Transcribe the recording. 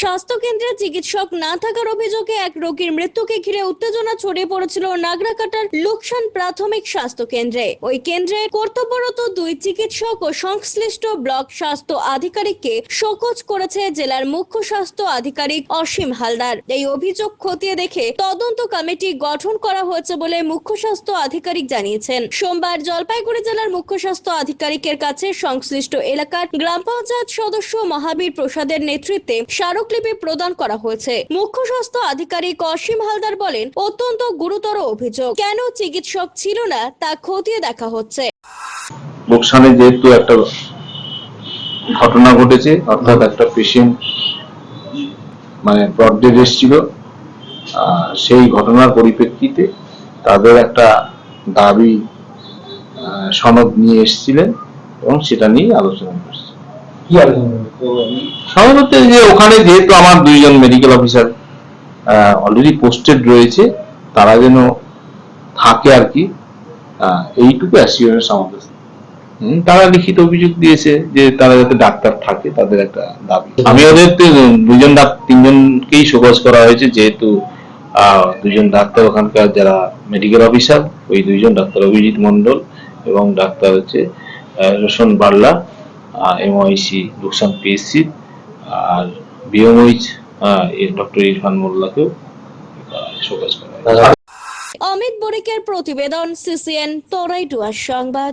স্বাস্থ্য কেন্দ্রে চিকিৎসক না থাকার অভিযোগে এক রোগীর মৃত্যুকে ঘিরে উত্তেজনা ছড়িয়ে পড়েছিল নাগরাকাটার লোকসান প্রাথমিক স্বাস্থ্য কেন্দ্রে ওই কেন্দ্রে কর্তব্যরত দুই চিকিৎসক ও সংশ্লিষ্ট ব্লক স্বাস্থ্য আধিকারিককে শোকজ করেছে জেলার মুখ্য স্বাস্থ্য আধিকারিক অসীম হালদার। এই অভিযোগ খতিয়ে দেখে তদন্ত কমিটি গঠন করা হয়েছে বলে মুখ্য স্বাস্থ্য আধিকারিক জানিয়েছেন। সোমবার জলপাইগুড়ি জেলার মুখ্য স্বাস্থ্য আধিকারিকের কাছে সংশ্লিষ্ট এলাকার গ্রাম পঞ্চায়েত সদস্য মহাবীর প্রসাদের নেতৃত্বে স্মারকলিপি প্রদান করা হয়েছে। মুখ্য স্বাস্থ্য আধিকারিক অসীম হালদার বলেন অত্যন্ত গুরুতর অভিযোগ। কেন চিকিৎসক ছিল না তা খতিয়ে দেখা হচ্ছে। লোকসানে যেহেতু একটা ঘটনা ঘটেছে অর্থাৎ একটা পেশেন্ট মানে ব্রডডেড এসেছিল আহ, সেই ঘটনার পরিপ্রেক্ষিতে তাদের একটা দাবি আহ, সনদ নিয়ে এসেছিলেন এবং সেটা নিয়ে আলোচনা করছে। কি আলোচনা? করবে? তো আমি যে ওখানে যেহেতু আমার দুইজন মেডিকেল অফিসার অলরেডি পোস্টেড রয়েছে, তারা যেন থাকে আর কি এইটুকু অ্যাসিওরেন্স আমাদের তারা লিখিত অভিযোগ দিয়েছে যে তারা যাতে ডাক্তার থাকে, তাদের একটা দাবি আমি ওদের দুজন ডাক্তার তিনজনকেই শোকজ করা হয়েছে, যেহেতু দুজন ডাক্তার ওখানকার যারা মেডিকেল অফিসার ওই দুইজন ডাক্তার অভিজিৎ মন্ডল এবং ডাক্তার হচ্ছে রোশন বার্লা এমআইসি লোকসান পিএসসি আর বিএমওইচ ডক্টর ইরফান মোল্লাকেও শোকাজ করা অমিত বরিকের প্রতিবেদন, সিসিএন তরাইটুয়ার সংবাদ।